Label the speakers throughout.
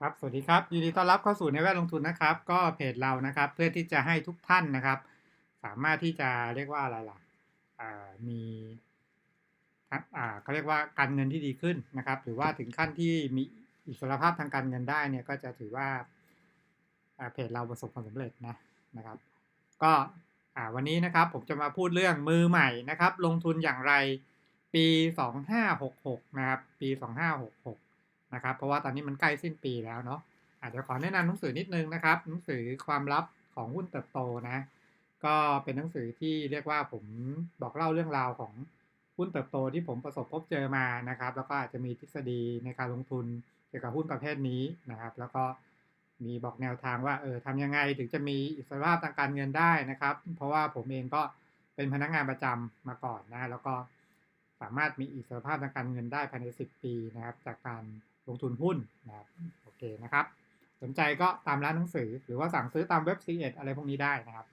Speaker 1: ครับ สวัสดีครับ ยินดีต้อนรับเข้าสู่ในแวดลงทุนนะครับ ก็เพจเรานะครับ เพื่อที่จะให้ทุกท่านนะครับ สามารถที่จะเรียกว่าอะไรล่ะมีเขาเรียกว่าการเงินที่ดีขึ้นนะครับ หรือว่าถึงขั้นที่มีอิสรภาพทางการเงินได้เนี่ยก็จะถือว่าเพจเราประสบความสำเร็จนะนะครับ ก็วันนี้นะครับผมจะมาพูดเรื่องมือใหม่นะครับ ลงทุนอย่างไรปี 2566 นะครับ ปี 2566 นะครับ เพราะว่าตอนนี้มันใกล้สิ้นปีแล้วเนาะอาจจะขอแนะนำหนังสือนิดนึงนะครับ หนังสือความลับของหุ้นเติบโตนะ ก็เป็นหนังสือที่เรียกว่าผมบอกเล่าเรื่องราวของหุ้นเติบโตที่ผมประสบพบเจอมานะครับ แล้วก็อาจจะมีทฤษฎีในการลงทุนเกี่ยวกับหุ้นประเภทนี้นะครับ แล้วก็มีบอกแนวทางว่าเออทำยังไงถึงจะมีอิสรภาพทางการเงินได้นะครับ เพราะว่าผมเองก็เป็นพนักงานประจำมาก่อนนะแล้วก็สามารถมีอิสรภาพทางการเงินได้ภายใน 10 ปีนะครับ จากการ ลงทุนหุ้นนะครับโอเคนะครับ สนใจก็ตามร้านหนังสือ หรือว่าสั่งซื้อตามเว็บซีเอ็ดอะไรพวกนี้ได้นะครับ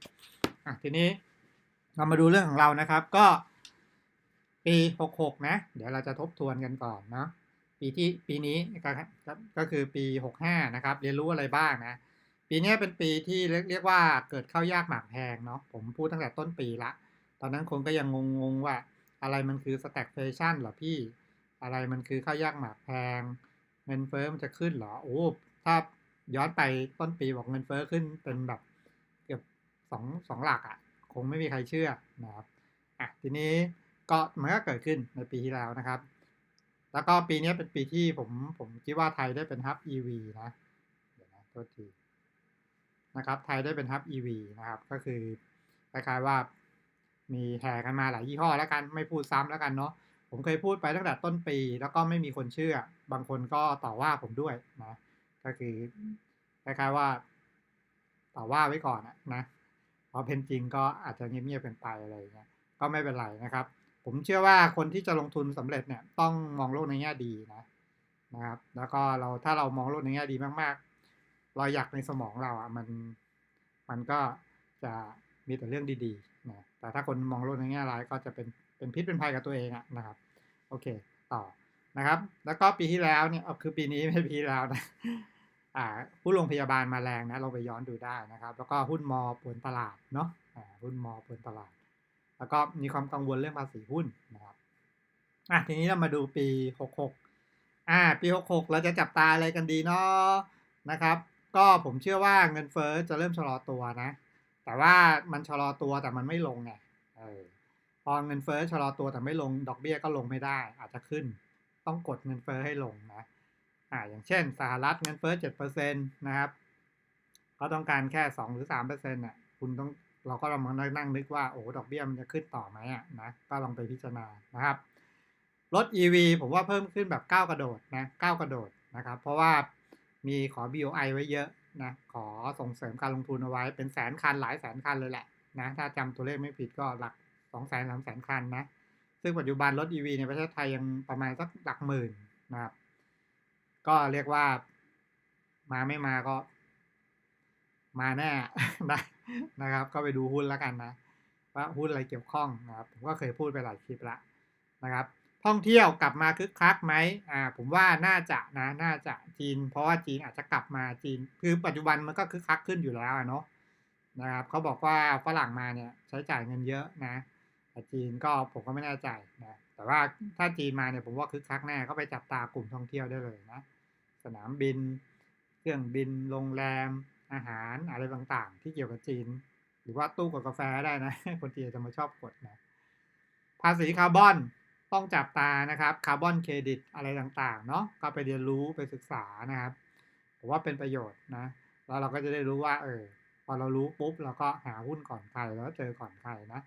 Speaker 1: อะทีนี้เรามาดูเรื่องของเรานะครับก็ ปี66นะ เดี๋ยวเราจะทบทวนกันก่อนเนาะปีที่ปีนี้ก็ก็คือปี65นะครับ เรียนรู้อะไรบ้างนะปีนี้เป็นปีที่เรียกว่าเกิดข้าวยากหมากแพงเนาะผมพูดตั้งแต่ต้นปีละ ตอนนั้นคนก็ยังงงๆว่าอะไรมันคือ stagflation เหรอพี่ อะไรมันคือข้าวยากหมากแพง เงินเฟ้อมันจะขึ้นเหรอ โอ้ ถ้าย้อนไปต้นปีบอกเงินเฟ้อขึ้นเป็นแบบเกือบสองสองหลักอะ่ะ คงไม่มีใครเชื่อนะครับ อะ ทีนี้ก็มันก็เกิดขึ้นในปีที่แล้วนะครับ แล้วก็ปีนี้เป็นปีที่ผมผมคิดว่าไทยได้เป็นฮับ EV นะ เดี๋ยวนะโทษทีนะครับ ไทยได้เป็นฮับ EV นะครับ ก็คือคล้ายๆว่ามีแห่กันมาหลายยี่ห้อแล้วกัน ไม่พูดซ้ำแล้วกันเนาะ ผมเคยพูดไปตั้งแต่ต้นปี แล้วก็ไม่มีคนเชื่อ บางคนก็ต่อว่าผมด้วยนะก็คือคล้ายๆว่า ต่อว่าไว้ก่อนนะพอเป็นจริงก็อาจจะเงียบๆกันไปอะไรเงี้ยก็ไม่เป็นไรนะครับ ผมเชื่อว่าคนที่จะลงทุนสำเร็จเนี่ย ต้องมองโลกในแง่ดีนะนะครับ แล้วก็เราถ้าเรามองโลกในแง่ดีมากๆเราอยากในสมองเราอะมันมันก็จะมีแต่เรื่องดีๆนะแต่ถ้าคนมองโลกในแง่ร้ายก็จะเป็นเป็นพิษเป็นภัยกับตัวเองอะนะครับ โอเค ต่อนะครับ แล้วก็ปีที่แล้วเนี่ยคือปีนี้ไม่ปีแล้วนะอ่าหุ้นโรงพยาบาลมาแรงนะเราไปย้อนดูได้นะครับ แล้วก็หุ้นมอปวนตลาดเนาะอ่าหุ้นมอปวนตลาด แล้วก็มีความกังวลเรื่องภาษีหุ้นนะครับอะทีนี้เรามาดูปี66อ่าปี66เราจะจับตาอะไรกันดีเนาะนะครับ ก็ผมเชื่อว่าเงินเฟ้อจะเริ่มชะลอตัวนะ แต่ว่ามันชะลอตัวแต่มันไม่ลงไงเออ พอเงินเฟ้อชะลอตัวแต่ไม่ลงดอกเบี้ยก็ลงไม่ได้ อาจจะขึ้น ต้องกดเงินเฟ้อให้ลงนะอ่าอย่างเช่น สหรัฐเงินเฟ้อเจ็ดเปอร์เซ็นตนะครับเขาต้องการแค่สองหรือสามเปอร์เซ็นต์อะคุณต้องเราก็ลองมานั่งนึกว่าโอ้ดอกเบี้ยมันจะขึ้นต่อไหมอะนะก็ลองไปพิจารณานะครับรถ EV ผมว่าเพิ่มขึ้นแบบก้าวกระโดดนะก้าวกระโดดนะครับ เพราะว่ามีขอ BOI ไว้เยอะนะขอส่งเสริมการลงทุนเอาไว้เป็นแสนคันหลายแสนคันเลยแหละนะถ้าจำตัวเลขไม่ผิดก็หลัก สองแสนสามแสนคันนะ ซึ่งปัจจุบันรถ EV ในประเทศไทยยังประมาณสักหลักหมื่นนะครับ ก็เรียกว่ามาไม่มาก็ มาแน่นะนะครับ ก็ไปดูหุ้นแล้วกันนะ ว่าหุ้นอะไรเกี่ยวข้องนะครับ ผมก็เคยพูดไปหลายคลิปล้วนะครับ ท่องเที่ยวกลับมาคึกคักไหมอ่า ผมว่าน่าจะนะ น่าจะจีน เพราะว่าจีนอาจจะกลับมาจีน คือปัจจุบันมันก็คึกคักขึ้นอยู่แล้วเนาะนะครับเขาบอกว่าฝรั่งมาเนี่ยใช้จ่ายเงินเยอะนะ จีนก็ผมก็ไม่แน่ใจนะแต่ว่าถ้าจีนมาเนี่ยผมว่าคึกคักแน่ก็ไปจับตากลุ่มท่องเที่ยวได้เลยนะ สนามบิน เครื่องบินโรงแรม อาหารอะไรต่างๆ ที่เกี่ยวกับจีน หรือว่าตู้กดกาแฟได้นะ คนจีนจะมาชอบกดนะภาษีคาร์บอนต้องจับตานะครับคาร์บอนเครดิตอะไรต่างๆเนาะก็ไปเรียนรู้ไปศึกษานะครับผมว่าเป็นประโยชน์นะแล้วเราก็จะได้รู้ว่าเออพอเรารู้ปุ๊บเราก็หาหุ้นก่อนใครแล้วเจอก่อนใครนะ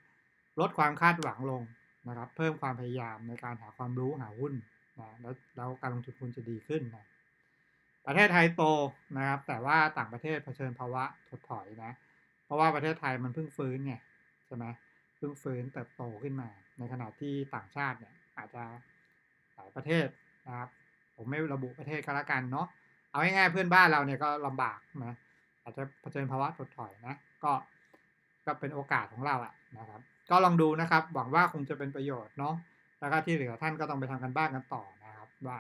Speaker 1: ลดความคาดหวังลงนะครับ เพิ่มความพยายามในการหาความรู้หาหุ้นนะแล้วแล้วการลงทุนคุณจะดีขึ้นนะประเทศไทยโตนะครับ แต่ว่าต่างประเทศเผชิญภาวะถดถอยนะ เพราะว่าประเทศไทยมันเพิ่งฟื้นไงใช่ไหมเพิ่งฟื้นเติบโตขึ้นมา ในขณะที่ต่างชาติเนี่ยอาจจะหลายประเทศนะครับ ผมไม่ระบุประเทศก็แล้วกันเนาะเอาง่ายๆเพื่อนบ้านเราเนี่ยก็ลำบากนะอาจจะเผชิญภาวะถดถอยนะ ก็ก็เป็นโอกาสของเราอะนะครับ ก็ลองดูนะครับ หวังว่าคงจะเป็นประโยชน์เนาะแล้วก็ที่เหลือท่านก็ต้องไปทำกันบ้านกันต่อนะครับ ว่า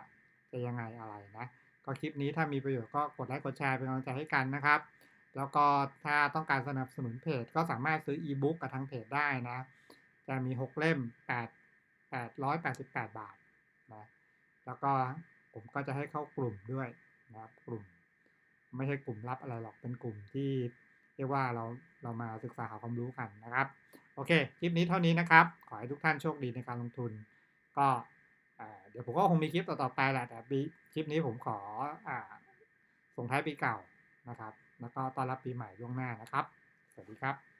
Speaker 1: จะยังไงอะไรนะก็คลิปนี้ถ้ามีประโยชน์ก็กดไลค์กดแชร์เป็นกำลังใจให้กันนะครับ แล้วก็ถ้าต้องการสนับสนุนเพจก็สามารถซื้ออีบุ๊กกับทางเพจได้นะ จะมี 6 เล่ม 8 888 บาทนะแล้วก็ผมก็จะให้เข้ากลุ่มด้วยนะครับกลุ่ม ไม่ใช่กลุ่มลับอะไรหรอกเป็นกลุ่มที่เรียกว่าเราเรามาศึกษาหาความรู้กันนะครับ โอเค คลิปนี้เท่านี้นะครับ ขอให้ทุกท่านโชคดีในการลงทุน ก็เดี๋ยวผมก็คงมีคลิปต่อๆไปแหละ แต่ปีคลิปนี้ผมขออส่งท้ายปีเก่านะครับ แล้วก็ต้อนรับปีใหม่ล่วงหน้านะครับ สวัสดีครับ